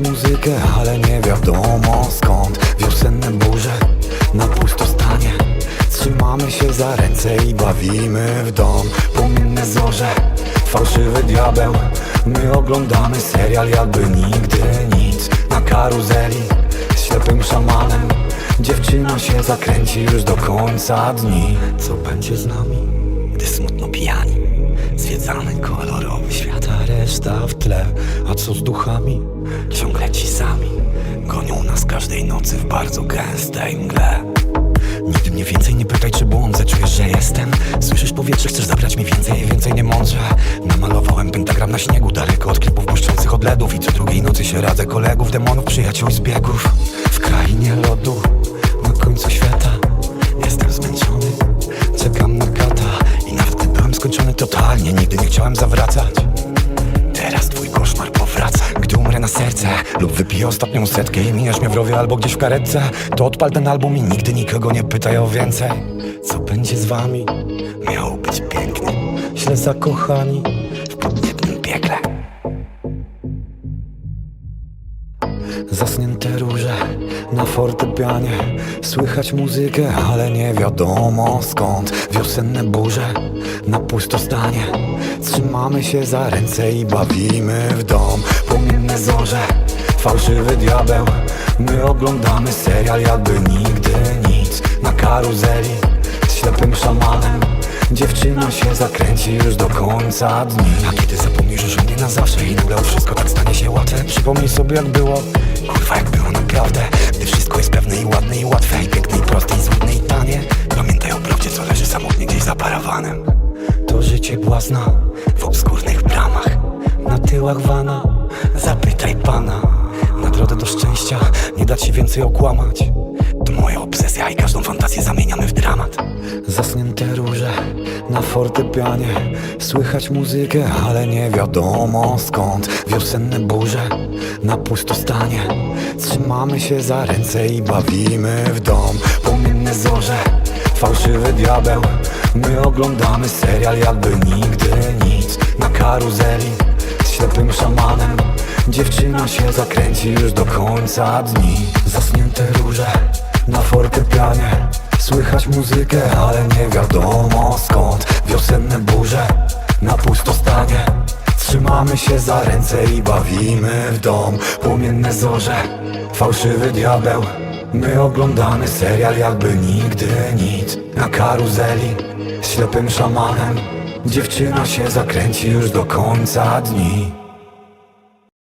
Muzykę, ale nie wiadomo skąd. Wiosenne burze na pustostanie. Trzymamy się za ręce i bawimy w dom. Płomienne zorze, fałszywy diabeł. My oglądamy serial jakby nigdy nic. Na karuzeli ślepym szamanem. Dziewczyna się zakręci już do końca dni. Co będzie z nami, gdy smutno pijani Zwiedzamy kolorowy świat, a reszta w tle A co z duchami? Ciągle ci sami Gonią nas każdej nocy w bardzo gęstej mgle. Nigdy mnie więcej nie pytaj, czy błądzę Czujesz, że jestem? Słyszysz powietrze, chcesz zabrać mi więcej Więcej nie mądrze. Namalowałem pentagram na śniegu Daleko od klipów błyszczących od ledów. I co drugiej nocy się radzę kolegów, demonów, przyjaciół i zbiegów. W krainie lodu zawracać. Teraz twój koszmar powraca Gdy umrę na serce Lub wypiję ostatnią setkę I miniesz mnie w rowie albo gdzieś w karetce. To odpal ten album i nigdy nikogo nie pytaj o więcej. Co będzie z wami? Miało być pięknie Źle zakochani Zasnięte róże na fortepianie. Słychać muzykę, ale nie wiadomo skąd. Wiosenne burze na pustostanie. Trzymamy się za ręce i bawimy w dom. Płomienne zorze, fałszywy diabeł. My oglądamy serial jakby nigdy nic. Na karuzeli z ślepym szamanem. Dziewczyna się zakręci już do końca dni. A kiedy zapomnisz mnie na zawsze I nagle wszystko tak stanie się łatwe. Przypomnij sobie jak było. Kurwa jak było naprawdę. Gdy wszystko jest pewne i ładne i łatwe I piękne i proste i złudne i tanie. Pamiętaj o prawdzie co leży samotnie gdzieś za parawanem. To życie błazna W obskurnych bramach. Na tyłach wana. Zapytaj pana. Na drodze do szczęścia Nie da ci więcej okłamać. To moja obsesja i każdą fantazję zamieniamy w dramat. Zasnięte róże fortepianie. Słychać muzykę, ale nie wiadomo skąd. Wiosenne burze na pustostanie. Trzymamy się za ręce i bawimy w dom. Płomienne zorze, fałszywy diabeł. My oglądamy serial jakby nigdy nic. Na karuzeli z ślepym szamanem. Dziewczyna się zakręci już do końca dni. Zasnięte róże na fortepianie Słychać muzykę, ale nie wiadomo skąd. Wiosenne burze na pustostanie. Trzymamy się za ręce i bawimy w dom. Płomienne zorze, fałszywy diabeł. My oglądamy serial jakby nigdy nic. Na karuzeli ślepym szamanem. Dziewczyna się zakręci już do końca dni